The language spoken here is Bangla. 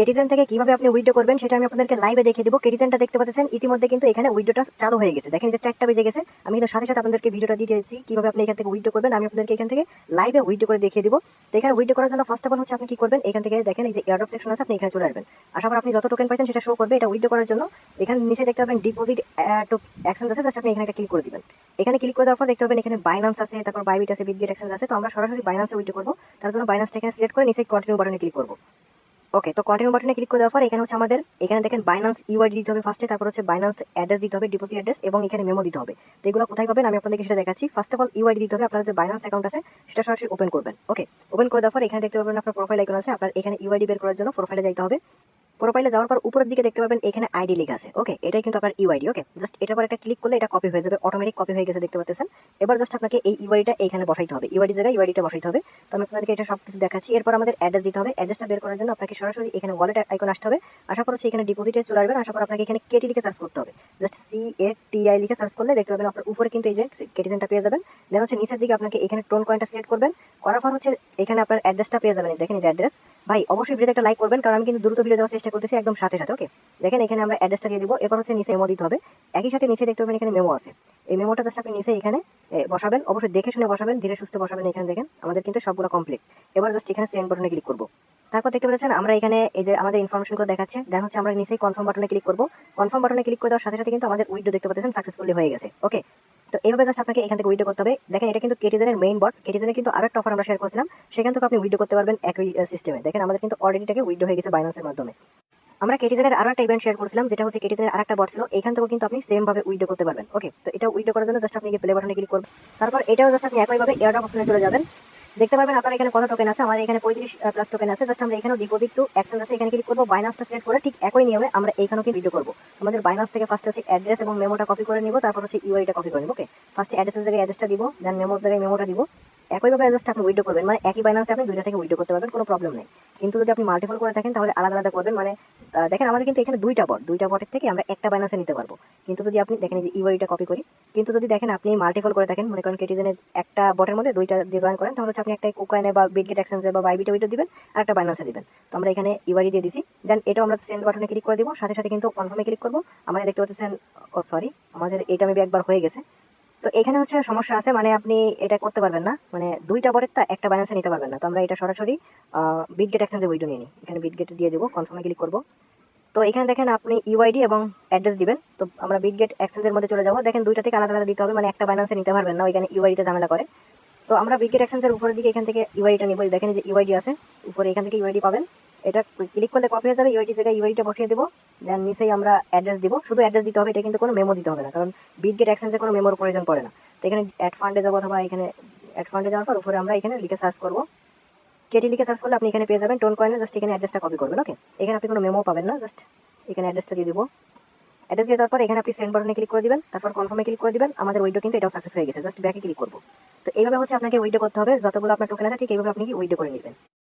কেটিজেন থেকে কীভাবে আপনি উইডো করবেন সেটা আমি আপনাদেরকে লাইভে দেখিয়ে দেবো। কেটিজেনটা দেখতে পাচ্ছেন ইতিমধ্যে কিন্তু এখানে উইড্রোটা চালু হয়ে গেছে। দেখেন যে চারটা বেজে গেছে। আমি কিন্তু সাথে সাথে আপনাদেরকে ভিডিওটা দিয়ে দিয়েছি, কীভাবে আপনি এখান থেকে উইড্রো করবেন। আমি আপনাদেরকে এখান থেকে লাইভে উইড্রো করে দেখিয়ে দিব। তো এখানে উইড্রো করার জন্য ফার্স্ট অফ অল হচ্ছে আপনি কি করবেন, এখান থেকে দেখেন এই যে এয়ারড্রপ সেকশন আছে, আপনি এখানে চলে আসবেন। আশা পর আপনি যত টোকেন পাইছেন সেটা শো করবে। এটা উইড্রো করার জন্য এখানে নিচে দেখতে পাবেন ডিপোজিট টু অ্যাকশন আছে জাস্ট আপনি এখানে একটা ক্লিক করে দিবেন। এখানে ক্লিক করে দেওয়ার পর দেখতে পাবেন এখানে বাইন্যান্স আছে, তারপর বাইবিট আছে বিটগেট অ্যাকশন আছে। তো আমরা সরাসরি বাইন্যান্সে উইড্রো করব। তার জন্য বাইন্যান্সটা এখানে সিলেক্ট করে নিচে কন্টিনিউ বাটনে ক্লিক করব। ওকে তো কন্টিনিউ বাটনে ক্লিক করে দেওয়ার পর এখানে হচ্ছে আমাদের, এখানে দেখেন বাইন্যান্স ইউআইডি দিতে হবে ফার্স্টে তারপর হচ্ছে বাইন্যান্স অ্যাড্রেস দিতে হবে ডিপোজিট অ্যাড্রেস এবং এখানে মেমো দিতে হবে। তো এগুলো কোথায় পাবেন? আমি আপনাদেরকে সেটা দেখাচ্ছি। ফার্স্ট অফ অল ইউআইডি দিতে হবে, আপনার যে বাইন্যান্স অ্যাকাউন্ট আছে, সেটা সরাসরি ওপেন করবেন। ওকে ওপেন করে দেওয়ার পর এখানে দেখতে পাবেন আপনার প্রোফাইল আইকন আছে, আপনার এখানে ইউআইডি বের করার জন্য প্রোফাইলে যাইতে হবে। প্রোফাইলে যাওয়ার পর উপরের দিকে দেখতে পাবেন এখানে আইডি লেখা আছে। ওকে এটাই কিন্তু আপনার ইউআইডি ওকে জাস্ট এটার পর একটা ক্লিক করলে এটা কপি হয়ে যাবে অটোমেটিক কপি হয়ে গেছে, দেখতে পাচ্ছেন? এবার জাস্ট আপনাকে এই ইউআইডিটা এখানে বসাইতে হবে। ইউআইডি জায়গায় ইউআইডিটা বসাইতে হবে। তো আমি আপনাদেরকে এটা সব কিছু দেখাচ্ছি। এরপর আমাদের অ্যাড্রেস দিতে হবে। অ্যাড্রেসটা বের করার জন্য আপনাকে সরাসরি এখানে ওয়ালেট আইকন আসতে হবে। আশা করছি এখানে ডিপোজিটে চলে আসবেন। আশা করি আপনাকে এখানে কেটি লিখে সার্চ করতে হবে। Just C A T I লিখে সার্চ করলে দেখতে পাবেন আপনার উপরে কিন্তু এই যে কেটিজেনটা পেয়ে যাবেন। দেন হচ্ছে নিচের দিকে আপনাকে এখানে টোন কয়েনটা সিলেক্ট করবেন। করার পর হচ্ছে এখানে আপনার অ্যাড্রেসটা পেয়ে যাবেন। দেখেন যে অ্যাড্রেস ভাই, অবশ্যই ভিডিওতে একটা লাইক করবেন, কারণ আমি কিন্তু দ্রুত ভিডিও দেওয়ার চেষ্টা করতেছি একদম সাথে সাথে ওকে দেখেন, এখানে আমরা অ্যাড্রেসটা দিয়ে দিব, এরপর হচ্ছে নিচে মেমো দিতে হবে। একই সাথে নিচে দেখতে পাবেন এখানে মেমো আছে। এই মেমোটা জাস্ট আপনি নিচে এখানে বসাবেন, অবশ্যই দেখে শুনে বসাবেন, ধীরে সুস্থ বসাবেন এখানে দেখেন, আমাদের কিন্তু সবগুলো কমপ্লিট এবার জাস্ট এখানে সেন্ড বাটনে ক্লিক করব। তারপর দেখতে পাচ্ছেন, আমরা এখানে এই যে আমাদের ইনফরমেশনগুলো দেখাচ্ছে দেন হচ্ছে আমরা নিচেই কনফার্ম বাটনে ক্লিক করব। কনফার্ম বাটনে ক্লিক করে দেওয়ার সাথে সাথে কিন্তু আমাদের উইডো দেখতে পাচ্ছেন সাকসেসফুলি হয়ে গেছে ওকে তো এইভাবে জাস্ট আপনাকে এখান থেকে উইডো করতে হবে। দেখেন, এটা কিন্তু কেটিজেনের মেইন বট কেটিজেনের কিন্তু আরেকটা একটা অফার আমরা শেয়ার করেছিলাম। সেখান থেকে আপনি উইডো করতে পারবেন একই সিস্টেমে দেখেন, আমাদের কিন্তু অলরেডি এটাকে উইডো হয়ে গেছে বাইন্যান্সের মাধ্যমে। আমরা কেটিজেনের আরও একটা ইভেন্ট শেয়ার করেছিলাম, যেটা হচ্ছে কেটিজেনের আরেকটা বট ছিল। এখান থেকেও কিন্তু আপনি সেম ভাবে উইডো করতে পারবেন। ওকে তো এটা উইডো করার জন্য জাস্ট আপনি প্লে বাটনে ক্লিক করবেন। তারপর এটাও জাস্ট আপনি একইভাবে এয়ারড্রপ অপশনে চলে যাবেন। দেখতে পারবেন আপনার এখানে কত টোকেন আছে? আমাদের এখানে পঁয়ত্রিশ প্লাস টোকেন আছে। জাস্ট আমরা এখানে ডিপোজিট টু অ্যাকসেন্স আছে। এখানে ক্লিক করব বাইনাসটা সিলেক্ট করে ঠিক একই নিয়মে আমরা এইখানেও কি ভিডিও করব। আমাদের বাইনাস থেকে ফার্স্ট হচ্ছে অ্যাড্রেস এবং মেমোটা কপি করে নিব। তারপর হচ্ছে ইউআইটা কপি করে নিব। ওকে ফার্স্ট অ্যাড্রেসের জায়গায় অ্যাড্রেসটা দিব দেন মেমোর জায়গায় মেমোটা দিব। একইভাবে জাস্ট আপনি উইডো করবেন। মানে একই বাইনান্সে আপনি দুইটা থেকে উইডো করতে পারবেন, কোনো প্রবলেম নেই। কিন্তু যদি আপনি মাল্টিপল করে থাকেন, তাহলে আলাদা আলাদা করবেন। মানে দেখেন, আমাদের কিন্তু এখানে দুইটা বট দুইটা বটের থেকে আমরা একটা বাইনান্সে নিতে পারব। কিন্তু যদি আপনি, দেখেন যে ইউআইটা কপি করি, কিন্তু যদি দেখেন আপনি মাল্টিপল করে থাকেন, মনে করেন কেটিজেনের একটা বটের মধ্যে দুইটা জয়েন করেন, তাহলে হচ্ছে আপনি একটা কোকাইনে বা বিটগেট এক্সচেঞ্জে বা বাইবিটা উইডো দিবেন, আর একটা বাইনান্সে দিবেন। তো আমরা এখানে ইউআইডি দিয়ে দিছি। দেন এটাও আমরা সেন্ড বাটনে ক্লিক করে দিব। সাথে সাথে কিন্তু কনফার্মে ক্লিক করব। আমাদের দেখতে পাচ্ছেন, ও সরি আমাদের এটা মেবি একবার হয়ে গেছে। তো এখানে হচ্ছে সমস্যা আছে মানে আপনি এটা করতে পারবেন না। মানে দুইটা বরের তা একটা ব্যালেন্সে নিতে পারবেন না। তো আমরা এটা সরাসরি বিটগেট এক্সচেঞ্জে উইডো নিয়ে নিই। এখানে বিটগেট দিয়ে দেবো কনফার্মে ক্লিক করব। তো এখানে দেখেন আপনি ইউআইডি এবং অ্যাড্রেস দিবেন। তো আমরা বিটগেট এক্সচেঞ্জের মধ্যে চলে যাব। দেখেন দুইটা থেকে আলাদা আলাদা দিতে হবে মানে একটা ব্যালেন্সে নিতে পারবেন না, ওইখানে ইউআইডিতে ঝামেলা করে। তো আমরা বিটগেট এক্সচেঞ্জের উপরের দিকে এখান থেকে ইউআইডিটা নিব। দেখেন যে ইউআইডি আছে, উপরে এখান থেকে ইউআইডি পাবেন। এটা ক্লিক করলে কপি হয়ে যাবে ইউআইটি জায়গায় ইউআইডিটা বসিয়ে দেবো। দেন নিচেই আমরা অ্যাড্রেস দিব। শুধু অ্যাড্রেস দিতে হবে, এটা কিন্তু কোনো মেমো দিতে হবে না, কারণ বিটগেট এক্সচেঞ্জে কোনো মেমোর প্রয়োজন পড়ে না। তো এখানে অ্যাড ফান্ডে যাব অথবা এখানে অ্যাড ফান্ডে যাওয়ার পর উপরে আমরা এখানে লিখে সার্চ করব। কেটি লিখে সার্চ করলে আপনি এখানে পেয়ে যাবেন। টোন কয়েনে জাস্ট এখানে অ্যাড্রেসটা কপি করবেন ওকে এখানে আপনি কোনো মেমো পাবেন না জাস্ট এখানে অ্যাড্রেসটা দিয়ে দিব। অ্যাড্রেস দিয়ে দেওয়ার পর এখানে আপনি সেন্ড বাটনে ক্লিক করে দিবেন, তারপর কনফার্মে ক্লিক করে দিবেন। আমাদের উইডো কিন্তু এটাও সাকসেস হয়ে গেছে জাস্ট ব্যাকে ক্লিক করব। তো এইভাবে হচ্ছে আপনাকে উইডো করতে হবে, যতগুলো আপনার টোকেন আছে, ঠিক এইভাবে আপনি কি উইডো করে নেবেন।